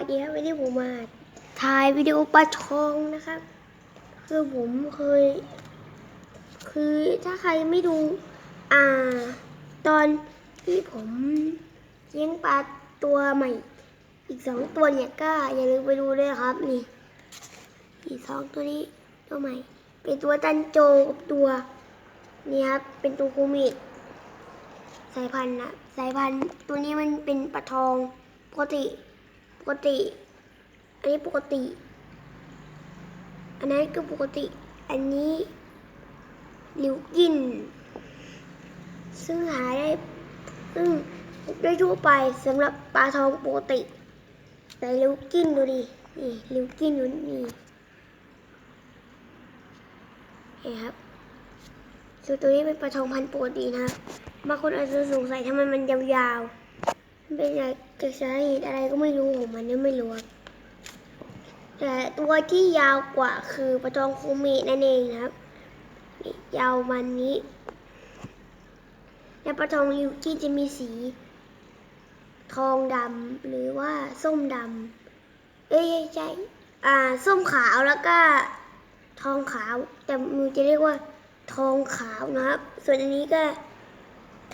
วัสดีครับวันนี้ผมมาถ่ายวิดีโอปลาทองนะครับ คือผมเคย คือถ้าใครไม่ดู อ่า ตอนที่ผมเลี้ยงปลาตัวใหม่ อีกสองตัวเนี่ยก็อย่าลืมไปดูด้วยครับ นี่ อีกสองตัวนี้ตัวใหม่ เป็นตัวตันโจกับตัว นี่ครับ เป็นตัวคูมิสายพันธุ์นะสายพันธุ์ตัวนี้มันเป็นปลาทองปกติ กติ อันนี้ปกติ อันนั้นก็ปกติ อันนี้ลิวกิน ซึ่งหาได้ซึ่งได้ทั่วไปสำหรับปลาทองปกติ แต่ลิวกินดูดิ นี่ลิวกินอยู่นี่เห็นครับส่วนตัวนี้เป็นปลาทองพันธุ์ปกตินะครับบางคนอาจจะสงสัยทำไมมันยาวๆ เป็นอะไรจากสาเหตุอะไรก็ไม่รู้ผมมันยังไม่รู้แต่ตัวที่ยาวกว่าคือปลาทองโคเมะนั่นเองนะครับ ยาวมันนี้ และปลาทองริวที่จะมีสี ทองดำหรือว่าส้มดำเอ้ยใช่อ่าส้มขาวแล้วก็ ทองขาว แต่มือจะเรียกว่า ทองขาวนะครับ ส่วนอันนี้ก็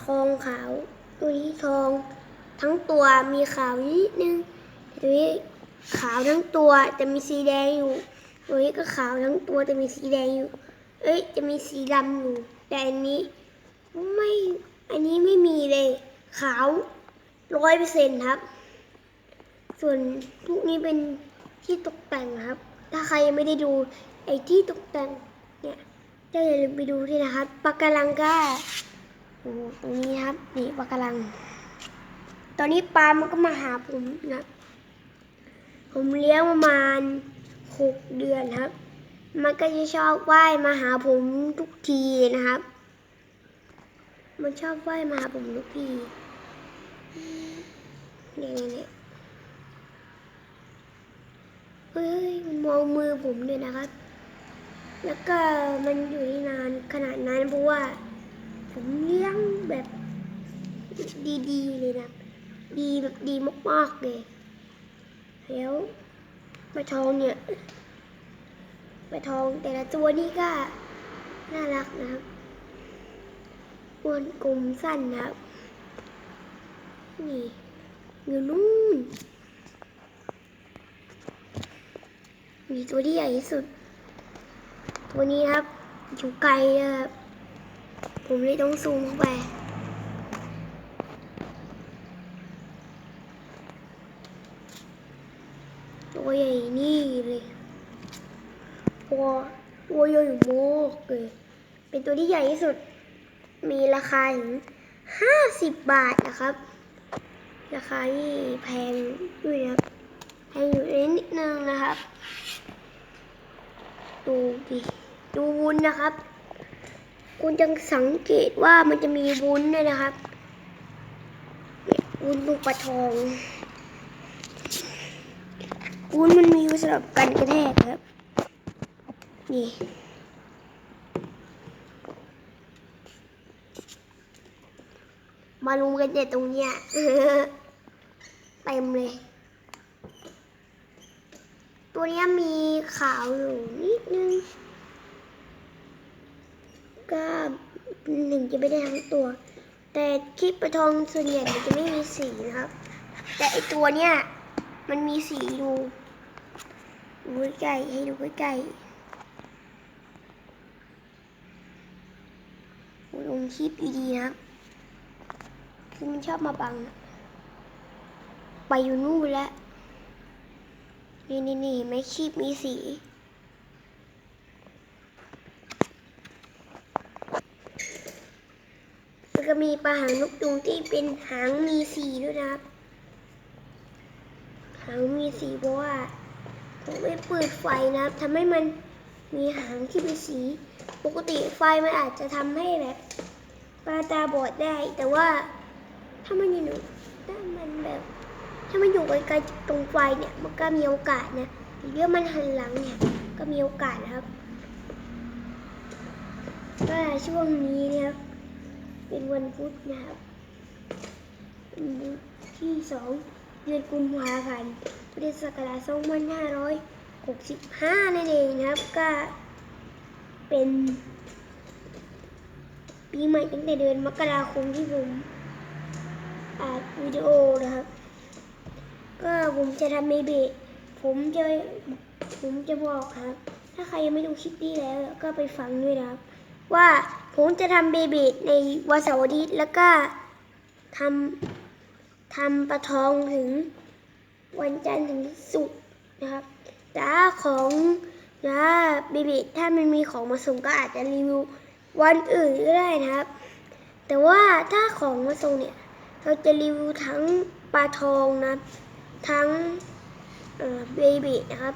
ทองขาว ตัวนี้ทอง ทั้งตัวมีขาวนิดนึงตัวนี้ขาวทั้งตัวแต่มีสีแดงอยู่ตัวนี้ก็ขาวทั้งตัวแต่มีสีแดงอยู่ เอ้ย จะมีสีดำอยู่ แต่อันนี้ไม่ อันนี้ไม่มีเลย ขาวร้อยเปอร์เซ็นต์ครับ ส่วนพวกนี้เป็นที่ตกแต่งครับ ถ้าใครยังไม่ได้ดูไอ้ที่ตกแต่งเนี่ยก็อย่าลืมไปดูด้วยนะครับปากการังก็โอ้โหตรงนี้ครับ นี่ปากระลัง ตอนนี้ปลามันก็มาหาผมนะ ผมเลี้ยงประมาณหกเดือนครับ มันก็จะชอบว่ายมาหาผมทุกทีนะครับ มันชอบว่ายมาหาผมทุกทีเนี่ยเนี่ยเฮ้ยมองมือผมเลยนะครับ แล้วก็มันอยู่ที่นานขนาดนั้นเพราะว่า ผมเลี้ยงแบบดีๆเลยนะ ดีแบบดีมากๆเลยแล้วปลาทองเนี่ยปลาทองแต่ละตัวนี่ก็น่ารักนะครับอ้วนกลมสั้นนะครับนี่อยู่นู่น มีตัวที่ใหญ่ที่สุด ตัวนี้ครับอยู่ไกลนะครับผมเลยต้องซูมเข้าไป ตัวใหญ่นี่เลยตัวตัวใหญ่มากเลยเป็นตัวที่ใหญ่ที่สุด มีราคาถึงห้าสิบบาทนะครับ ราคาที่แพงด้วยนะแพงอยู่นิดนึงนะครับ ดูดิดูวุ้นนะครับ คุณจะสังเกตว่ามันจะมีวุ้นด้วยนะครับวุ้นลูกปลาทอง วุ้นมันมีไว้สำหรับกันกระแทกครับ นี่มาลุมกันเด็ดตรงเนี้ยเต็มเลย ตัวเนี้ยมีขาวอยู่นิดนึง ก็หนึ่งจะไม่ได้ทั้งตัว แต่คลิปปลาทองส่วนใหญ่มันจะไม่มีสีนะครับ แต่ไอตัวเนี้ยมันมีสีดู ดูใกล้ให้ดูใกล้ๆโอ้ยลงคลิปดีๆนะคือมันชอบมาบัง ไปอยู่นู่นแล้ว นี่นี่นี่ไหมคลิปมีสีแล้วก็มีปลาหางนกยุงที่เป็นหางมีสีด้วยนะครับ หางมีสีเพราะว่า ผมไม่เปิดไฟนะครับทำให้มันมีหางที่มีสี ปกติไฟมันอาจจะทำให้แบบปลาตาบอดได้ แต่ว่าถ้ามันอยู่ถ้ามันแบบ ถ้ามันอยู่ไกลๆตรงไฟเนี่ย มันก็มีโอกาสนะหรือว่ามันหันหลังเนี่ย ก็มีโอกาสนะครับก็ช่วงนี้นะครับ เป็นวันพุธนะครับ วันพุธที่สอง เดือนกุมภาพันธ์พุทธศักราช2565 นั่นเองนะครับ ก็เป็นปีใหม่ตั้งแต่เดือนมกราคมที่ผมอัดวิดีโอนะครับ ก็ผมจะทำเมเบะผมจะผมจะบอกครับ ถ้าใครยังไม่ดูคลิปนี้แล้วก็ไปฟังด้วยนะครับ ว่าผมจะทำเบเบในวันเสาร์อาทิตย์แล้วก็ทำ ทำปลาทองถึงวันจันทร์ถึงศุกร์นะครับแต่ถ้าของถ้าเบเบถ้ามันมีของมาส่งก็อาจจะรีวิววันอื่นก็ได้นะครับ แต่ว่าถ้าของมาส่งเนี่ย เราจะรีวิวทั้งปลาทองนะทั้งเบบีนะครับ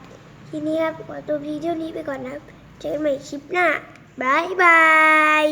ทีนี้ครับขอตัวพีเท่านี้ไปก่อนนะครับ เจอกันใหม่คลิปหน้าบายบาย